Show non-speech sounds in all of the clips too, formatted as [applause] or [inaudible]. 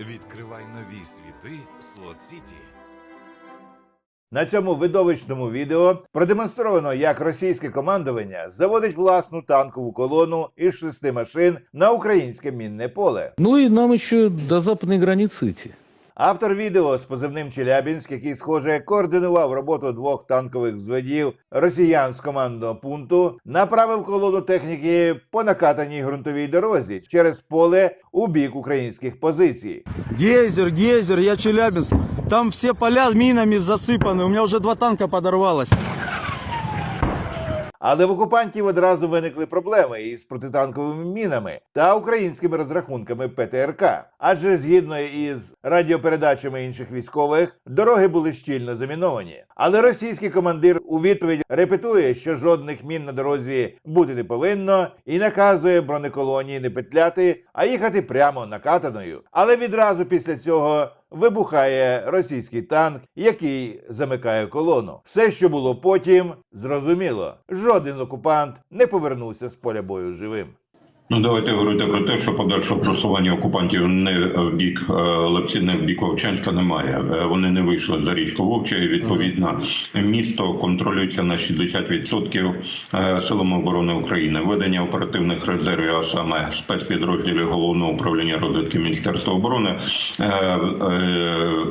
Відкривай нові світи Слот Сіті. На цьому видовищному відео продемонстровано, як російське командування заводить власну танкову колону із шести машин на українське мінне поле. Ну і нам ще до западної границі. Автор відео з позивним Челябінськ, який, схоже, координував роботу двох танкових взводів росіян з командного пункту, направив колону техніки по накатаній ґрунтовій дорозі через поле у бік українських позицій. Гейзер, гейзер, я Челябинск. Там все поля минами засыпаны. У меня уже два танка подорвалось. Але в окупантів одразу виникли проблеми із протитанковими мінами та українськими розрахунками ПТРК. Адже згідно із радіопередачами інших військових, дороги були щільно заміновані. Але російський командир у відповідь репетує, що жодних мін на дорозі бути не повинно, і наказує бронеколонії не петляти, а їхати прямо накатаною. Але відразу після цього вибухає російський танк, який замикає колону. Все, що було потім, зрозуміло. Жоден окупант не повернувся з поля бою живим. Ну, давайте говорити про те, що подальшого просування окупантів не в бік е, не в бік Вовчанська немає. Е, Вони не вийшли за річку Вовча. і Відповідно, місто контролюється на 60% е, силами оборони України. Ведення оперативних резервів, а саме спецпідрозділів головного управління розвідки Міністерства оборони,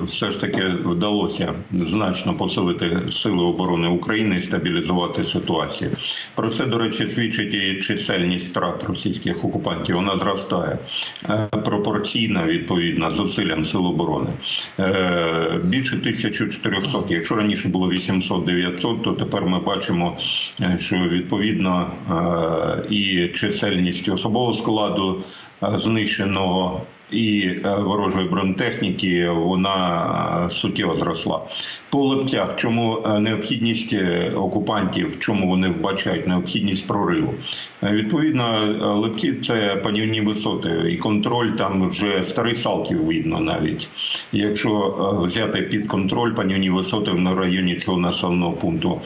все ж таки вдалося значно посилити сили оборони України і стабілізувати ситуацію. Про це, до речі, свідчить і чисельність втрат російських окупантів. Вона зростає пропорційна пропорційно відповідно зусиллям сил оборони. Е, Більше 1400. Якщо раніше було 800-900, то тепер ми бачимо, е, що відповідно е, і чисельність особового складу е, знищеного. І е, ворожої бронетехніки вона е, суттєво зросла. По лептях, чому е, необхідність окупантів, в чому вони вбачають необхідність прориву? Відповідно, лепті це панівні висоти, і контроль там вже старий Салтів видно навіть. Якщо взяти під контроль панівні висоти в районі цього населеного пункту.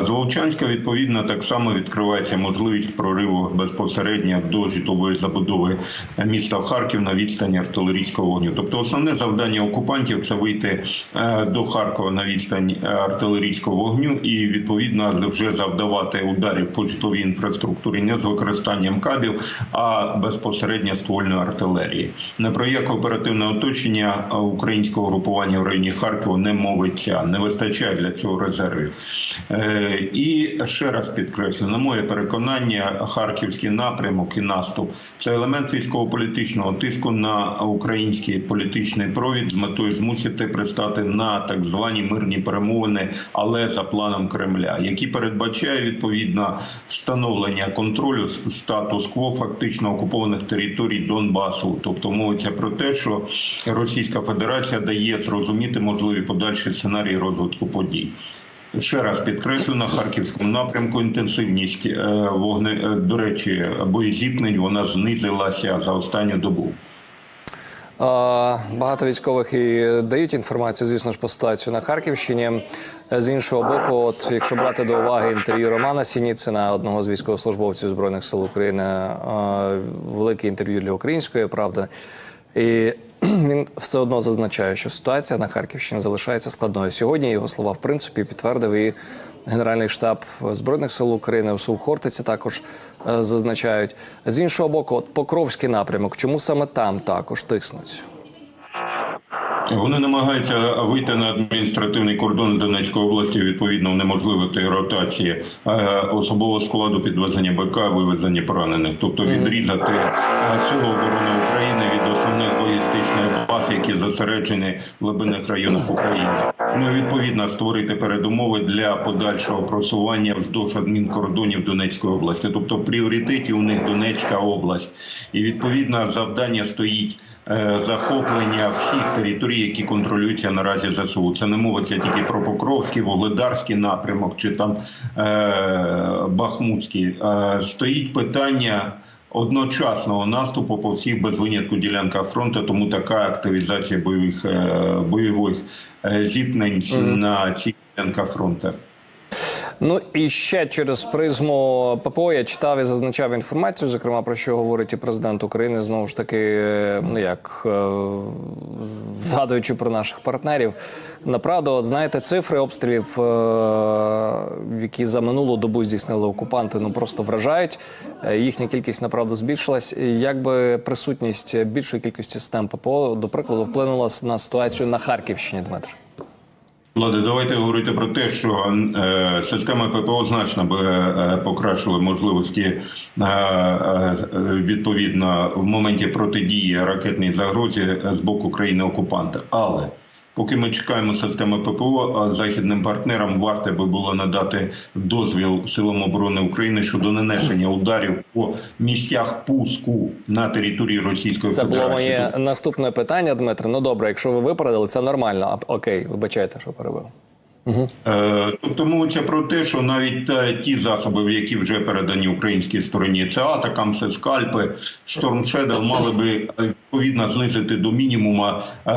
З Вовчанська, відповідно, так само відкривається можливість прориву безпосередньо до житлової забудови міста Харків на відстані артилерійського вогню. Тобто, основне завдання окупантів це вийти е, до Харкова на відстань е, артилерійського вогню і відповідно вже завдавати ударів по житловій інфраструктурі не з використанням кабів, а безпосередньо ствольної артилерії. Не про яке оперативне оточення е, українського групування в районі Харкова не мовиться, не вистачає для цього резервів. І ще раз підкреслю, на моє переконання, харківський напрямок і наступ це елемент військово-політичного тиску на український політичний провід з метою змусити пристати на так звані мирні перемовини, але за планом Кремля, які передбачає відповідно встановлення контролю статус-кво фактично окупованих територій Донбасу. Тобто мовиться про те, що Російська Федерація дає зрозуміти можливі подальші сценарії розвитку подій. Ще раз підкреслю на харківському напрямку інтенсивність е, вогне до речі, боєзіткнень вона знизилася за останню добу. Багато військових і дають інформацію, звісно ж, по ситуацію на Харківщині. З іншого боку, от якщо брати до уваги інтерв'ю Романа Сініцина, одного з військовослужбовців збройних сил України, велике інтерв'ю для української правди. І [clears throat] він все одно зазначає, що ситуація на Харківщині залишається складною. Сьогодні його слова, в принципі, підтвердив і Генеральний штаб Збройних сил України у Сухортиці також е, зазначають. З іншого боку, от Покровський напрямок, чому саме там також тиснуть? Вони намагаються вийти на адміністративний кордон Донецької області, відповідно унеможливити ротації е, особового складу підвезення БК, вивезення поранених, тобто відрізати е, силу оборони України логістичних які зосереджені в глибинних районах України. Ну і відповідно створити передумови для подальшого просування вздовж адмінкордонів Донецької області. Тобто пріоритеті у них Донецька область, і відповідно завдання стоїть е, захоплення всіх територій, які контролюються наразі ЗСУ. Це не мовиться тільки про Покровський, Володарський напрямок чи там е, Бахмутський. Е, стоїть питання. Одночасного наступу по всіх без винятку ділянках фронту, тому така активізація бойових бойових бойових е, зіткнень на цих ділянках фронту. Ну і ще через призму ППО я читав і зазначав інформацію, зокрема про що говорить і президент України. Знову ж таки, ну як е, згадуючи про наших партнерів. Направду, от знаєте, цифри обстрілів, е, які за минулу добу здійснили окупанти, ну просто вражають. Е, Їхня кількість направду збільшилась. Якби присутність більшої кількості систем ППО, до прикладу, вплинула на ситуацію на Харківщині, Дмитро. Влади, давайте говорити про те, що система системи ППО значно би е, покращили можливості е, е, відповідно в моменті протидії ракетній загрозі з боку країни окупанта. Але поки ми чекаємо системи ППО, а західним партнерам варто би було надати дозвіл силам оборони України щодо нанесення ударів по місцях пуску на території Російської Це було моє наступне питання, Дмитро. Ну добре, якщо ви випередили, це нормально. Окей, вибачайте, що перебив. Е, Тобто мовиться про те, що навіть ті засоби, які вже передані українській стороні, це атакам, це скальпи, Shadow, мали би е, відповідно знизити до мінімума е,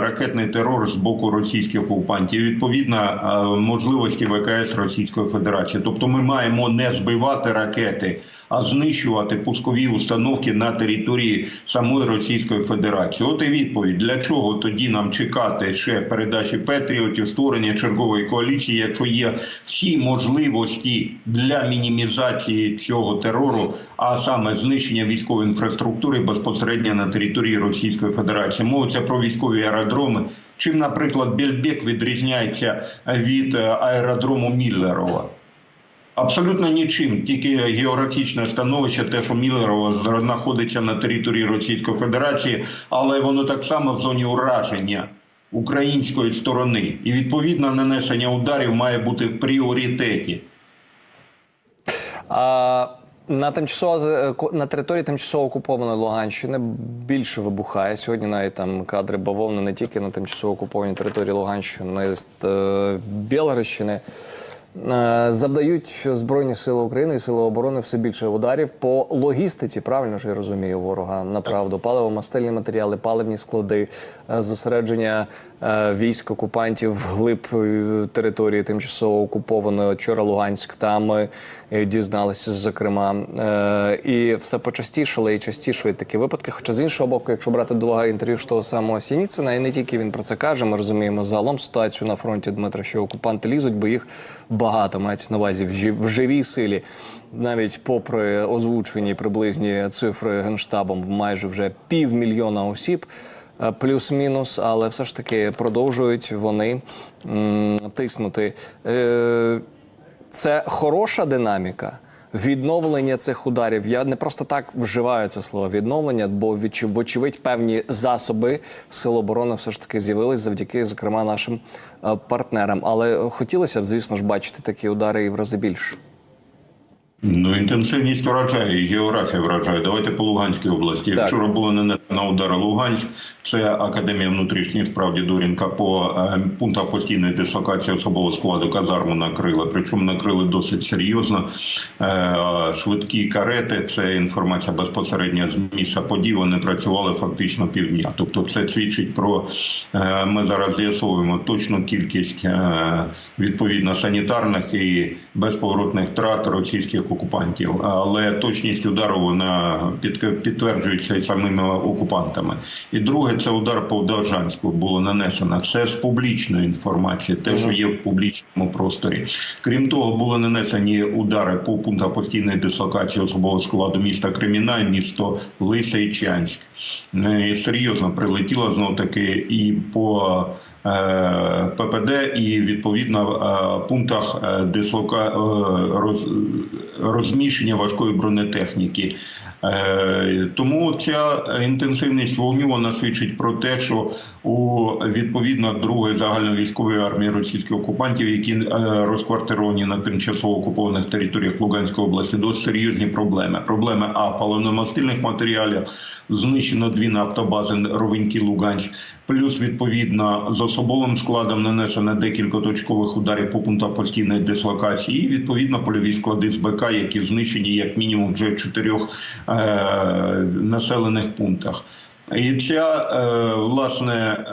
ракетний терор з боку російських окупантів. Відповідно, можливості ВКС Російської Федерації. Тобто, ми маємо не збивати ракети, а знищувати пускові установки на території самої Російської Федерації. От і відповідь для чого тоді нам чекати ще передачі Петріотів, створення чергової коаліції, якщо є всі можливості для мінімізації цього терору, а саме знищення військової інфраструктури безпосередньо на території Російської Федерації. Мовиться про військові аеродроми. Чим, наприклад, Бельбек відрізняється від е, аеродрому Міллерова? Абсолютно нічим, тільки географічне становище, те, що Міллерово знаходиться на території Російської Федерації, але воно так само в зоні ураження української сторони, і відповідно нанесення ударів має бути в пріоритеті. А на тимчасово е, на території тимчасово окупованої Луганщини більше вибухає. Сьогодні навіть там кадри бавовни не тільки на тимчасово окупованій території Луганщини, а е, Завдають Збройні Сили України і Сили оборони все більше ударів по логістиці. Правильно ж я розумію ворога направду. Паливо-мастильні матеріали, паливні склади, е, зосередження е, військ окупантів вглиб е, території тимчасово окупованої. Вчора Луганськ там дізналися, зокрема, і все почастішало і частішують такі випадки. Хоча з іншого боку, якщо брати до уваги інтерв'ю ж того самого Сініцина, і не тільки він про це каже, ми розуміємо загалом ситуацію на фронті Дмитра, що окупанти лізуть, бо їх багато мається на увазі в жив- в живій силі, навіть попри озвучені приблизні цифри генштабом в майже вже півмільйона осіб. е, Плюс-мінус, але все ж таки продовжують вони м, тиснути. Е, це хороша динаміка. Відновлення цих ударів. Я не просто так вживаю це слово відновлення, бо вочевидь певні засоби сил оборони все ж таки з'явились завдяки, зокрема, нашим е, партнерам. Але хотілося б, звісно ж, бачити такі удари і в рази більше. Ну, інтенсивність вражає, і географія вражає. Давайте по Луганській області. Так. Вчора було нанесено удар Луганськ. Це Академія внутрішніх справ Дідорінка по е, пунктах постійної дислокації особового складу казарму накрили. Причому накрили досить серйозно. Е, швидкі карети, це інформація безпосередньо з місця подій. Вони працювали фактично півдня. Тобто, це свідчить про е, ми зараз з'ясовуємо точну кількість відповідно санітарних і безповоротних втрат російських окупантів. Але точність удару вона під- підтверджується самими окупантами. І друге, це удар по Довжанську було нанесено. Це з публічної інформації, те, що є в публічному просторі. Крім того, були нанесені удари по пунктах постійної дислокації особового складу міста Креміна, місто Лисичанськ. Е, серйозно прилетіло знов таки і по ППД, і відповідно е, пунктах е, дислока е, роз, розміщення важкої бронетехніки. Е, Тому ця інтенсивність вогню вона свідчить про те, що у відповідно другої загальновійськової армії російських окупантів, які е, розквартировані на тимчасово окупованих територіях Луганської області, досить серйозні проблеми. Проблеми а паливно-мастильних матеріалів знищено дві нафтобази Ровенькі Луганськ, плюс відповідно з особовим складом нанесено декілька точкових ударів по пунктах постійної дислокації. І відповідно польові склади з які знищені як мінімум вже в чотирьох е, населених пунктах. І ця е, власне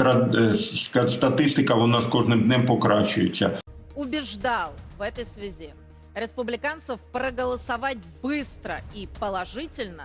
е, е, статистика вона з кожним днем покращується. У убеждал в этой связи республиканцев проголосовать быстро и положительно